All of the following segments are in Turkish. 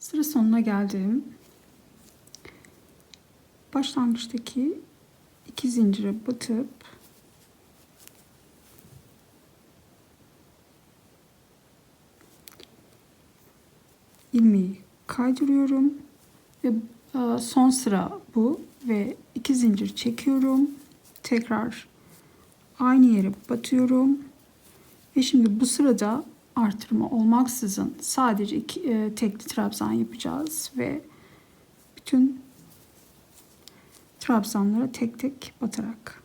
Sıra sonuna geldim. Başlangıçtaki iki zincire batıp ilmeği kaydırıyorum ve e, son sıra bu ve iki zincir çekiyorum. Tekrar aynı yere batıyorum. Ve şimdi bu sırada artırma olmaksızın sadece iki, e, tekli trabzan yapacağız ve bütün trabzanlara tek tek batarak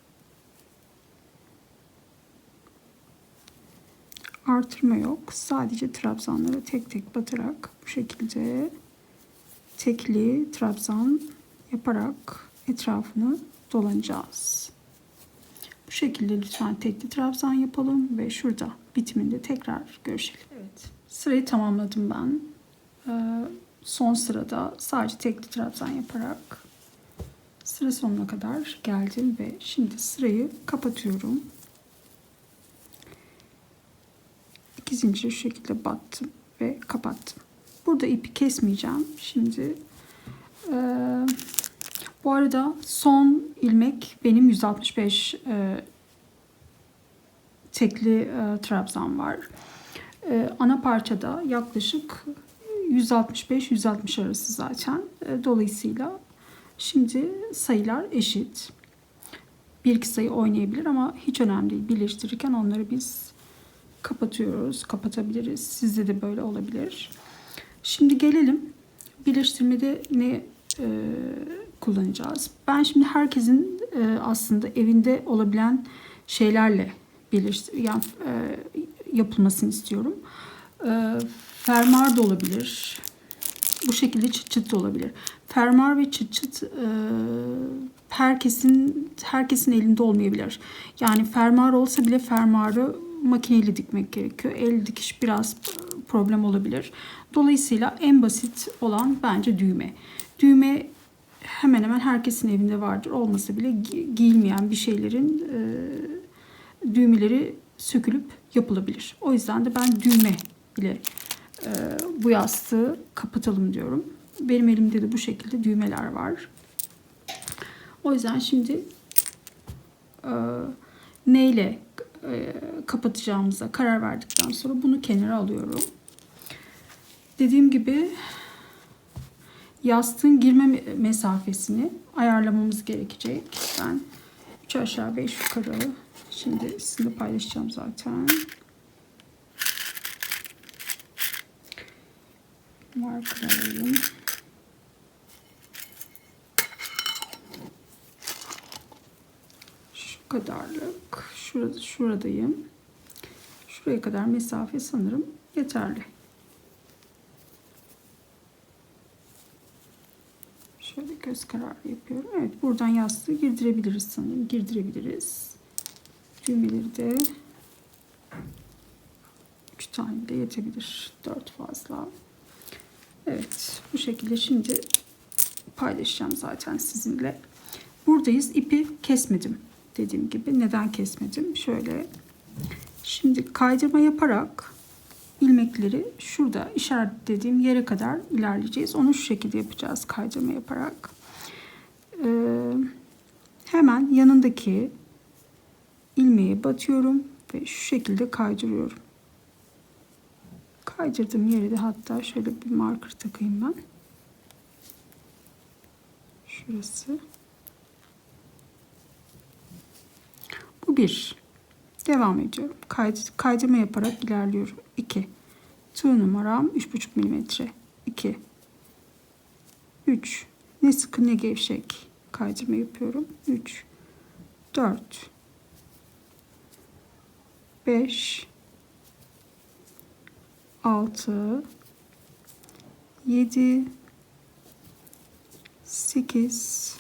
artırma yok. Sadece trabzanlara tek tek batarak bu şekilde tekli trabzan yaparak etrafını dolanacağız. Bu şekilde lütfen tekli trabzan yapalım ve şurada bitiminde tekrar görüşelim. Evet, sırayı tamamladım ben. Ee, son sırada sadece tekli trabzan yaparak sıra sonuna kadar geldim ve şimdi sırayı kapatıyorum. İki zincir şu şekilde battım ve kapattım. Burada ipi kesmeyeceğim. Şimdi e, bu arada son ilmek benim 165 e, tekli e, trabzan var. E, ana parçada yaklaşık 165-160 arası zaten. E, dolayısıyla şimdi sayılar eşit. Bir iki sayı oynayabilir ama hiç önemli değil. Birleştirirken onları biz kapatıyoruz, kapatabiliriz. Sizde de böyle olabilir. Şimdi gelelim birleştirmede ne e, kullanacağız. Ben şimdi herkesin e, aslında evinde olabilen şeylerle birleştir yani e, yapılmasını istiyorum. E, fermuar da olabilir. Bu şekilde çıt çıt da olabilir. Fermuar ve çıt çıt e, herkesin herkesin elinde olmayabilir. Yani fermuar olsa bile fermuarı makineyle dikmek gerekiyor. El dikiş biraz problem olabilir. Dolayısıyla en basit olan bence düğme. Düğme hemen hemen herkesin evinde vardır. Olmasa bile gi- giyilmeyen bir şeylerin e, düğmeleri sökülüp yapılabilir. O yüzden de ben düğme ile e, bu yastığı kapatalım diyorum. Benim elimde de bu şekilde düğmeler var. O yüzden şimdi e, neyle e, kapatacağımıza karar verdikten sonra bunu kenara alıyorum. Dediğim gibi yastığın girme mesafesini ayarlamamız gerekecek. Ben 3 aşağı 5 yukarı şimdi sizinle paylaşacağım zaten. Marker alayım. Şu kadarlık. Şurada, şuradayım. Şuraya kadar mesafe sanırım yeterli. Şöyle göz kararı yapıyorum. Evet buradan yastığı girdirebiliriz sanırım. Girdirebiliriz. Düğmeleri de 3 tane bile yetebilir. 4 fazla. Evet bu şekilde şimdi paylaşacağım zaten sizinle. Buradayız. İpi kesmedim. Dediğim gibi neden kesmedim? Şöyle şimdi kaydırma yaparak ilmekleri şurada işaretlediğim yere kadar ilerleyeceğiz. Onu şu şekilde yapacağız kaydırma yaparak. Ee, hemen yanındaki ilmeğe batıyorum ve şu şekilde kaydırıyorum. Kaydırdığım yere de hatta şöyle bir marker takayım ben. Şurası. Bu bir. Devam ediyorum. Kaydı, kaydırma yaparak ilerliyorum. 2. Tığ numaram 3,5 milimetre. 2. 3. Ne sıkı ne gevşek kaydırma yapıyorum. 3. 4. 5. 6. 7. 8.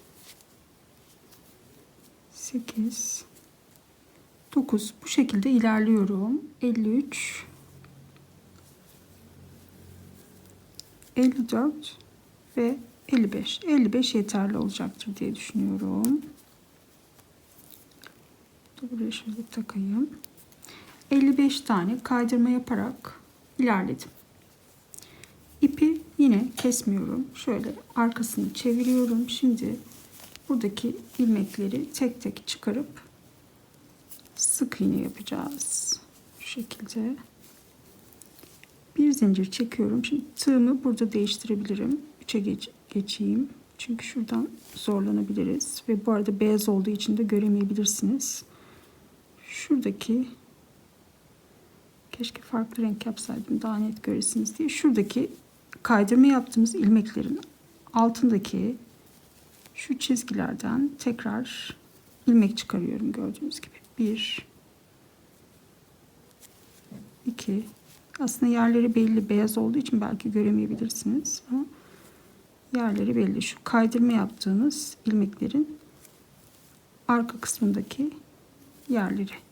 8. 9 bu şekilde ilerliyorum 53 54 ve 55 55 yeterli olacaktır diye düşünüyorum buraya şöyle takayım 55 tane kaydırma yaparak ilerledim ipi Yine kesmiyorum. Şöyle arkasını çeviriyorum. Şimdi buradaki ilmekleri tek tek çıkarıp sık iğne yapacağız. Şu şekilde. Bir zincir çekiyorum. Şimdi tığımı burada değiştirebilirim. 3'e geç, geçeyim. Çünkü şuradan zorlanabiliriz. Ve bu arada beyaz olduğu için de göremeyebilirsiniz. Şuradaki keşke farklı renk yapsaydım daha net göresiniz diye. Şuradaki kaydırma yaptığımız ilmeklerin altındaki şu çizgilerden tekrar ilmek çıkarıyorum gördüğünüz gibi. Bir, iki, aslında yerleri belli beyaz olduğu için belki göremeyebilirsiniz ama yerleri belli. Şu kaydırma yaptığımız ilmeklerin arka kısmındaki yerleri.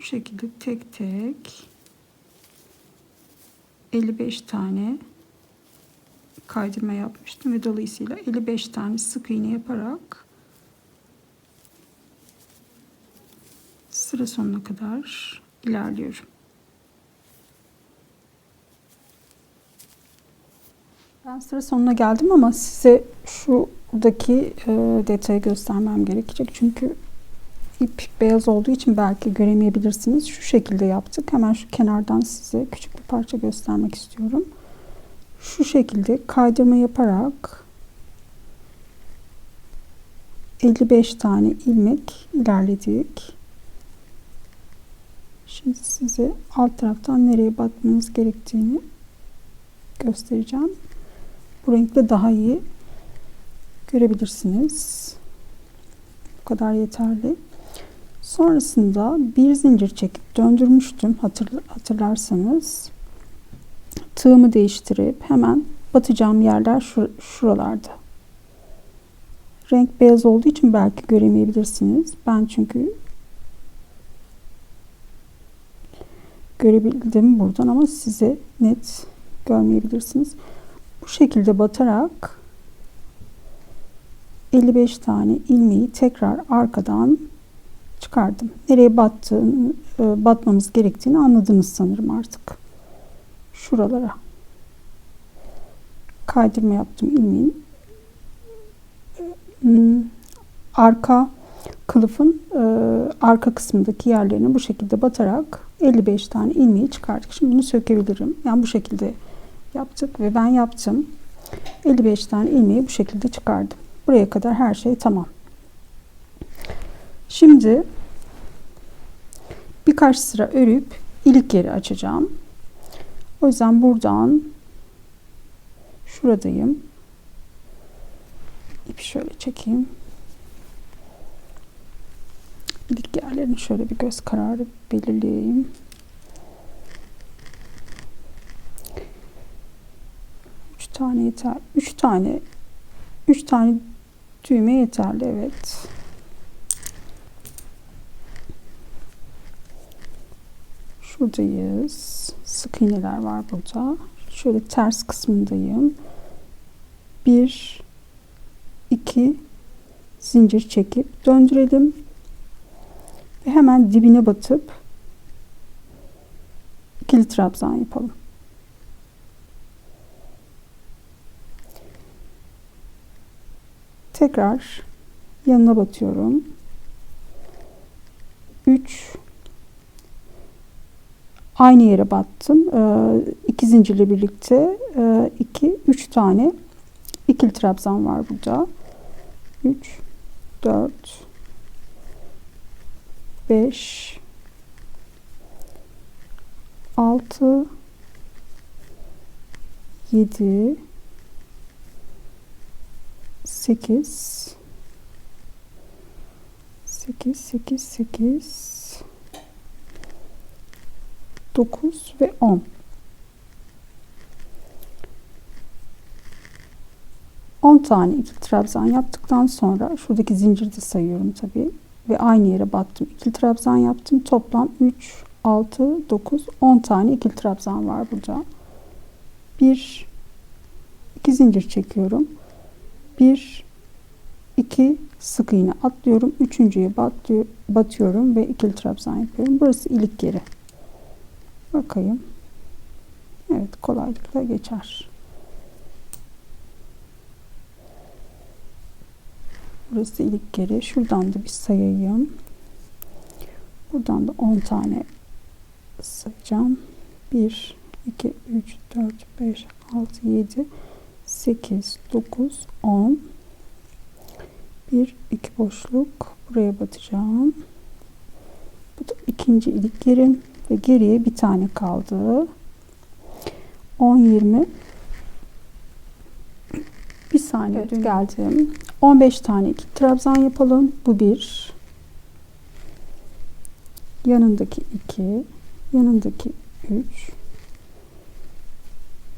Bu şekilde tek tek 55 tane kaydırma yapmıştım ve dolayısıyla 55 tane sık iğne yaparak sıra sonuna kadar ilerliyorum. Ben sıra sonuna geldim ama size şuradaki e, detayı göstermem gerekecek. Çünkü ip beyaz olduğu için belki göremeyebilirsiniz. Şu şekilde yaptık. Hemen şu kenardan size küçük bir parça göstermek istiyorum. Şu şekilde kaydırma yaparak 55 tane ilmek ilerledik. Şimdi size alt taraftan nereye batmanız gerektiğini göstereceğim. Bu renkle daha iyi görebilirsiniz. Bu kadar yeterli. Sonrasında bir zincir çekip döndürmüştüm hatırlarsanız. Tığımı değiştirip hemen batacağım yerler şur şuralarda. Renk beyaz olduğu için belki göremeyebilirsiniz. Ben çünkü görebildim buradan ama size net görmeyebilirsiniz. Bu şekilde batarak 55 tane ilmeği tekrar arkadan çıkardım. Nereye battığını, e, batmamız gerektiğini anladınız sanırım artık. Şuralara kaydırma yaptım ilmeğin hmm, arka kılıfın e, arka kısmındaki yerlerini bu şekilde batarak 55 tane ilmeği çıkardık. Şimdi bunu sökebilirim. Yani bu şekilde yaptık ve ben yaptım. 55 tane ilmeği bu şekilde çıkardım. Buraya kadar her şey tamam. Şimdi birkaç sıra örüp ilik yeri açacağım. O yüzden buradan şuradayım. İpi şöyle çekeyim. İlik yerlerini şöyle bir göz kararı belirleyeyim. Üç tane yeter. Üç tane üç tane düğme yeterli. Evet. Şuradayız. Sık iğneler var burada. Şöyle ters kısmındayım. Bir, iki zincir çekip döndürelim. Ve hemen dibine batıp ikili trabzan yapalım. Tekrar yanına batıyorum. 3 aynı yere battım. Ee, iki zincirle birlikte 2 e, 3 tane ikili trabzan var burada. 3 4 5 6 7 8 8 8 8 9 ve 10 10 tane ikili trabzan yaptıktan sonra şuradaki zincirde sayıyorum tabi ve aynı yere battım. İkili trabzan yaptım. Toplam 3 6 9 10 tane ikili trabzan var burada. Bir iki zincir çekiyorum. Bir iki sık iğne atlıyorum. Üçüncüye batıyorum ve ikili trabzan yapıyorum. Burası ilik yeri Bakayım. Evet kolaylıkla geçer. Burası ilk geri. Şuradan da bir sayayım. Buradan da 10 tane sayacağım. 1, 2, 3, 4, 5, 6, 7, 8, 9, 10. 1, 2 boşluk. Buraya batacağım. Bu da ikinci ilk gerim. Ve geriye bir tane kaldı. 10, 20. Bir saniye evet, geldim. 15 tane iki trabzan yapalım. Bu bir. Yanındaki iki. Yanındaki üç.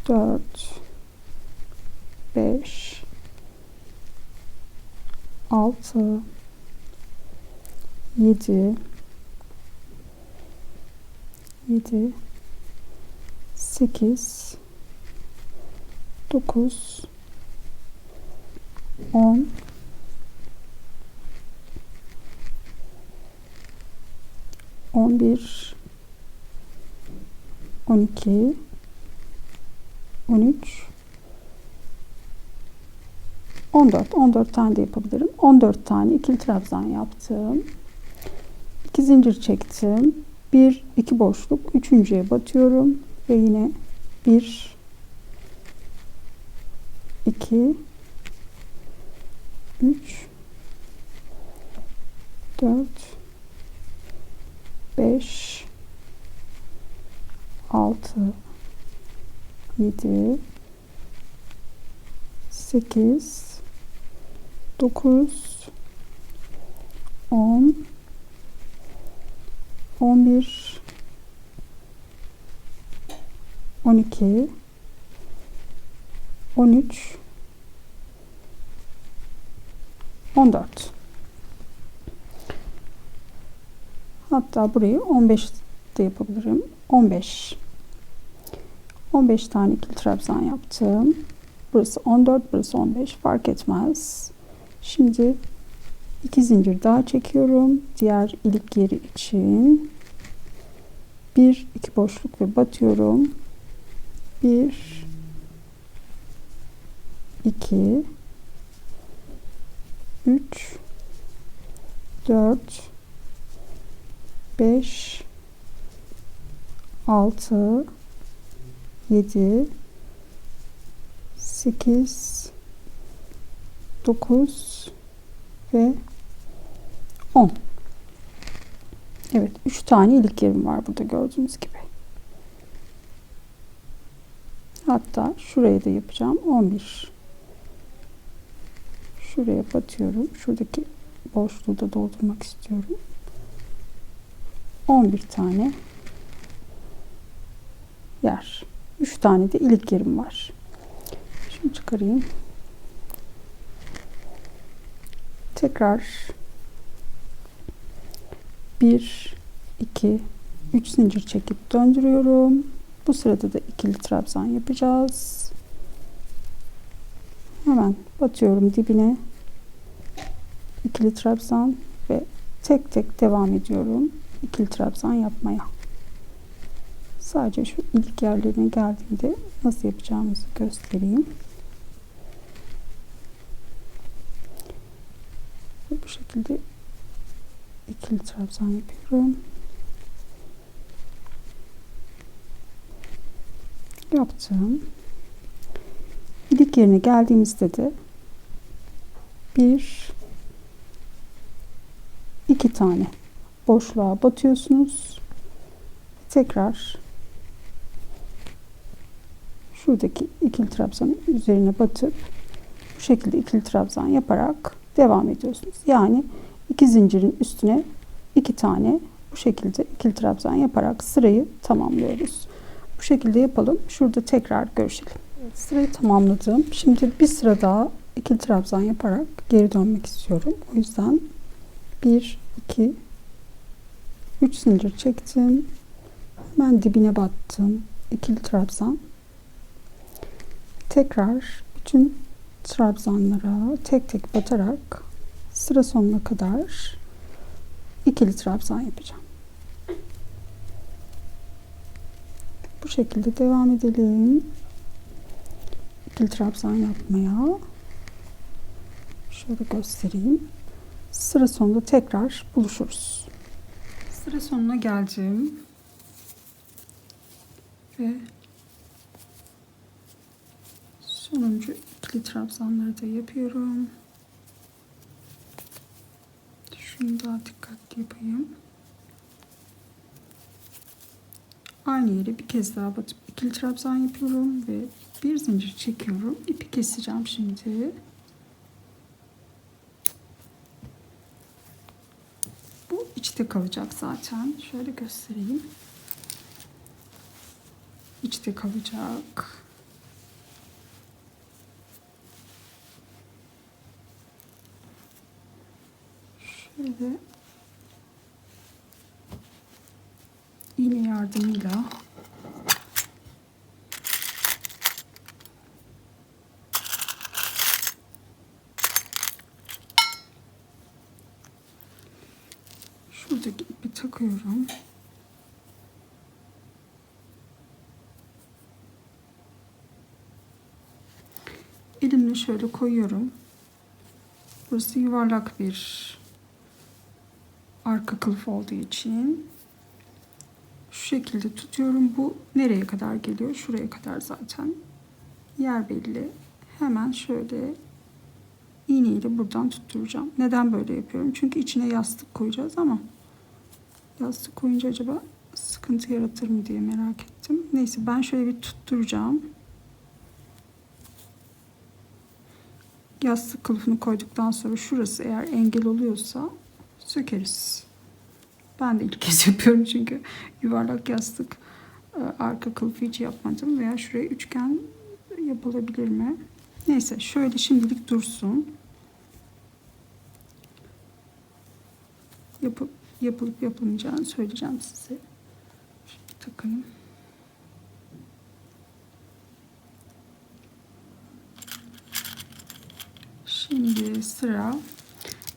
Dört. Beş. Altı. Yedi. Yedi. Sekiz. Dokuz. 10 11 12 13 14 14 tane de yapabilirim. 14 tane ikili trabzan yaptım. 2 zincir çektim 1 2 boşluk. Üçüncüye batıyorum. Ve yine 1 2 3 4 5 6 7 8 9 10 11 12 13 14. Hatta burayı 15 de yapabilirim. 15. 15 tane ikili trabzan yaptım. Burası 14, burası 15 fark etmez. Şimdi iki zincir daha çekiyorum. Diğer ilik yeri için bir iki boşluk ve batıyorum. Bir iki 3 4 5 6 7 8 9 ve 10 Evet 3 tane ilik yerim var burada gördüğünüz gibi hatta şuraya da yapacağım 11 Şuraya batıyorum. Şuradaki boşluğu da doldurmak istiyorum. 11 tane yer. 3 tane de ilik yerim var. Şimdi çıkarayım. Tekrar 1 2 3 zincir çekip döndürüyorum. Bu sırada da ikili trabzan yapacağız. Hemen batıyorum dibine. ikili trabzan ve tek tek devam ediyorum. ikili trabzan yapmaya. Sadece şu ilk yerlerine geldiğimde nasıl yapacağımızı göstereyim. Bu şekilde ikili trabzan yapıyorum. Yaptım. İlik yerine geldiğimizde de bir iki tane boşluğa batıyorsunuz. Tekrar şuradaki ikili trabzanın üzerine batıp bu şekilde ikili trabzan yaparak devam ediyorsunuz. Yani iki zincirin üstüne iki tane bu şekilde ikili trabzan yaparak sırayı tamamlıyoruz. Bu şekilde yapalım. Şurada tekrar görüşelim. Sırayı tamamladım. Şimdi bir sıra daha ikili trabzan yaparak geri dönmek istiyorum. O yüzden 1, 2, 3 zincir çektim. Hemen dibine battım. İkili trabzan. Tekrar bütün trabzanlara tek tek batarak sıra sonuna kadar ikili trabzan yapacağım. Bu şekilde devam edelim. İkili trabzan yapmaya. Şöyle göstereyim. Sıra sonunda tekrar buluşuruz. Sıra sonuna geldim. Ve sonuncu ikili trabzanları da yapıyorum. Şunu daha dikkatli yapayım. Aynı yere bir kez daha batıp ikili trabzan yapıyorum ve bir zincir çekiyorum. İpi keseceğim şimdi. Bu içte kalacak zaten. Şöyle göstereyim. İçte kalacak. Şöyle iğne yardımıyla şuradaki ipi takıyorum. Elimle şöyle koyuyorum. Burası yuvarlak bir arka kılıf olduğu için şu şekilde tutuyorum. Bu nereye kadar geliyor? Şuraya kadar zaten. Yer belli. Hemen şöyle iğneyle buradan tutturacağım. Neden böyle yapıyorum? Çünkü içine yastık koyacağız ama yastık koyunca acaba sıkıntı yaratır mı diye merak ettim. Neyse ben şöyle bir tutturacağım. Yastık kılıfını koyduktan sonra şurası eğer engel oluyorsa sökeriz. Ben de ilk kez yapıyorum çünkü yuvarlak yastık e, arka kılıfı hiç yapmadım veya şuraya üçgen yapılabilir mi? Neyse şöyle şimdilik dursun. Yapıp yapılıp yapılmayacağını söyleyeceğim size. Şimdi takayım. Şimdi sıra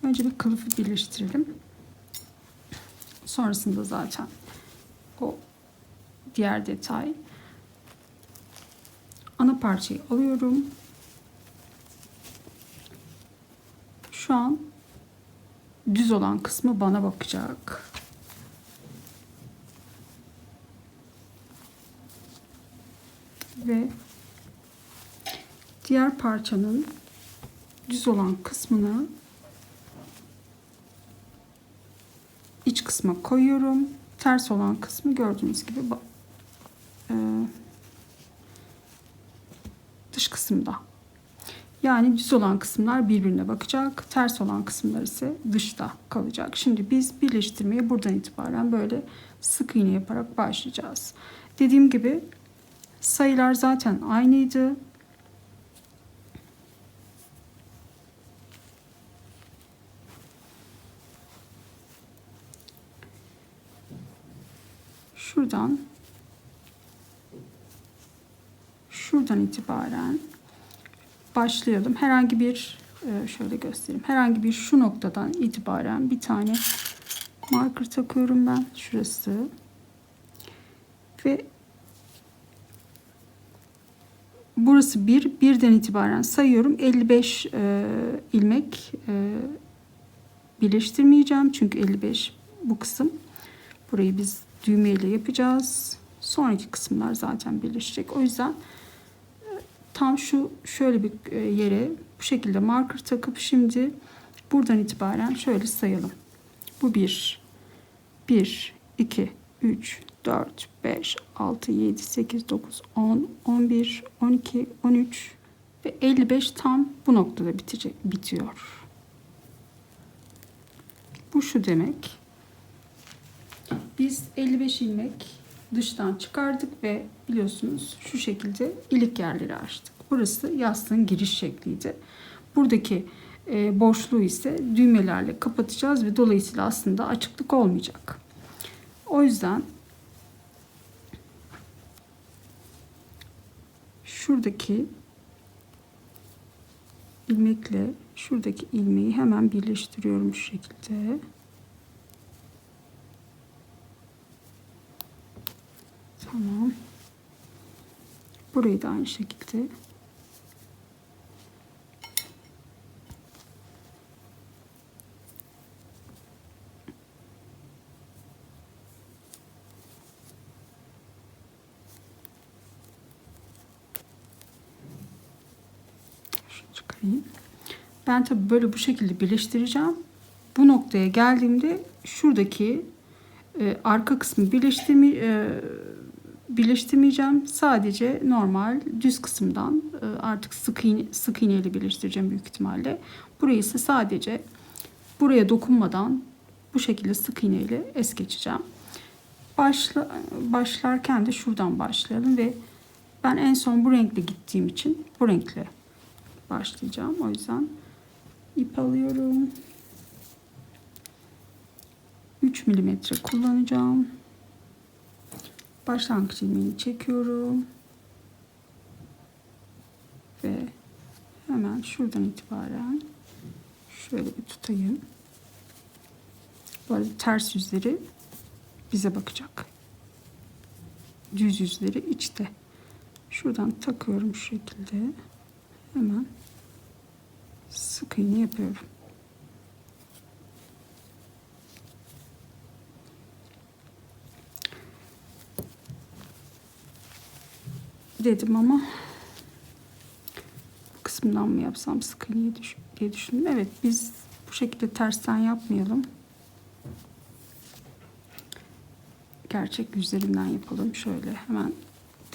önce bir kılıfı birleştirelim. Sonrasında zaten o diğer detay. Ana parçayı alıyorum. Şu an düz olan kısmı bana bakacak. Ve diğer parçanın düz olan kısmını iç kısma koyuyorum. Ters olan kısmı gördüğünüz gibi e, dış kısımda. Yani düz olan kısımlar birbirine bakacak. Ters olan kısımlar ise dışta kalacak. Şimdi biz birleştirmeye buradan itibaren böyle sık iğne yaparak başlayacağız. Dediğim gibi sayılar zaten aynıydı. Şuradan şuradan itibaren başlayalım. Herhangi bir e, şöyle göstereyim. Herhangi bir şu noktadan itibaren bir tane marker takıyorum ben. Şurası. Ve burası bir. Birden itibaren sayıyorum. 55 e, ilmek e, birleştirmeyeceğim. Çünkü 55 bu kısım. Burayı biz düğme ile yapacağız. Sonraki kısımlar zaten birleşecek. O yüzden e, tam şu şöyle bir e, yere bu şekilde marker takıp şimdi buradan itibaren şöyle sayalım. Bu 1 1 2 3 4 5 6 7 8 9 10 11 12 13 ve 55 tam bu noktada bitecek bitiyor. Bu şu demek. Biz 55 ilmek dıştan çıkardık ve biliyorsunuz şu şekilde ilik yerleri açtık. Burası yastığın giriş şekliydi. Buradaki e, boşluğu ise düğmelerle kapatacağız ve dolayısıyla aslında açıklık olmayacak. O yüzden şuradaki ilmekle şuradaki ilmeği hemen birleştiriyorum şu şekilde. Tamam. Burayı da aynı şekilde Şunu çıkarayım. Ben tabii böyle bu şekilde birleştireceğim. Bu noktaya geldiğimde şuradaki e, arka kısmı birleştirme, e, birleştirmeyeceğim. Sadece normal düz kısımdan e, artık sık iğne, sık iğne ile birleştireceğim büyük ihtimalle. Burayı ise sadece buraya dokunmadan bu şekilde sık iğne ile es geçeceğim. Başla, başlarken de şuradan başlayalım ve ben en son bu renkle gittiğim için bu renkle başlayacağım. O yüzden ip alıyorum. 3 milimetre kullanacağım. Başlangıç ilmeğini çekiyorum. Ve hemen şuradan itibaren şöyle bir tutayım. Arada ters yüzleri bize bakacak. Düz yüzleri içte. Şuradan takıyorum şu şekilde. Hemen sık iğne yapıyorum. Dedim ama bu kısımdan mı yapsam sık iğneyi düş diye düşündüm. Evet biz bu şekilde tersten yapmayalım. Gerçek yüzlerinden yapalım. Şöyle hemen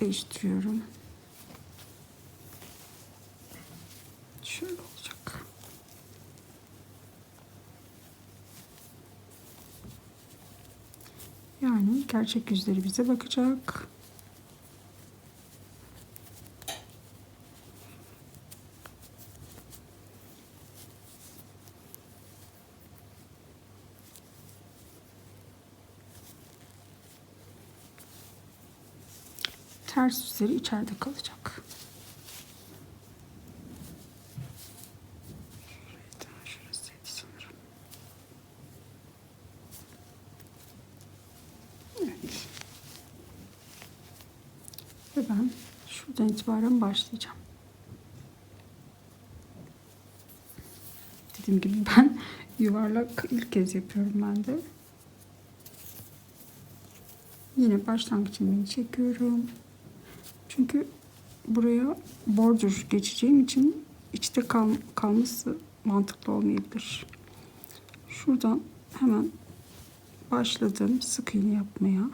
değiştiriyorum. Şöyle olacak. Yani gerçek yüzleri bize bakacak. Ters yüzleri içeride kalacak. Evet. Ve ben şuradan itibaren başlayacağım. Dediğim gibi ben yuvarlak ilk kez yapıyorum ben de. Yine başlangıç ilmeğini çekiyorum. Çünkü buraya border geçeceğim için içte kal kalması mantıklı olmayabilir. Şuradan hemen başladım sık iğne yapmaya.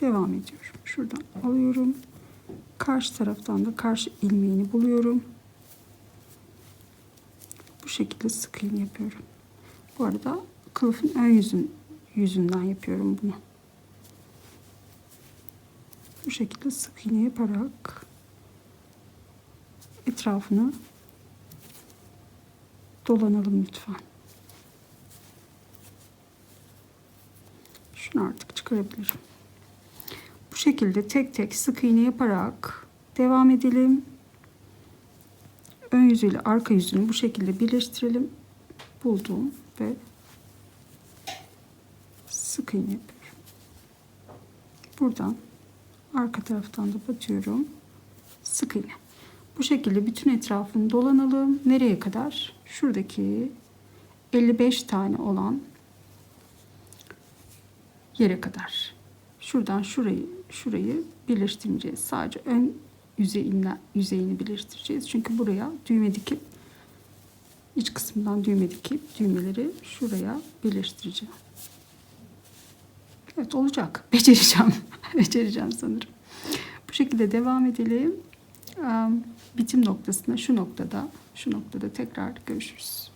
Devam ediyorum. Şuradan alıyorum. Karşı taraftan da karşı ilmeğini buluyorum. Bu şekilde sık iğne yapıyorum. Bu arada kılıfın ön yüzün, yüzünden yapıyorum bunu. Bu şekilde sık iğne yaparak etrafını dolanalım lütfen. Şunu artık çıkarabilirim. Bu şekilde tek tek sık iğne yaparak devam edelim. Ön yüzüyle arka yüzünü bu şekilde birleştirelim. Buldum ve sık iğne yapıyorum. Buradan arka taraftan da batıyorum. Sık iğne. Bu şekilde bütün etrafını dolanalım. Nereye kadar? Şuradaki 55 tane olan yere kadar. Şuradan şurayı şurayı birleştireceğiz. Sadece ön yüzeyini, yüzeyini birleştireceğiz. Çünkü buraya düğme dikip iç kısımdan düğme dikip düğmeleri şuraya birleştireceğim. Evet olacak. Becereceğim. Becereceğim sanırım. Bu şekilde devam edelim. Bitim noktasında şu noktada şu noktada tekrar görüşürüz.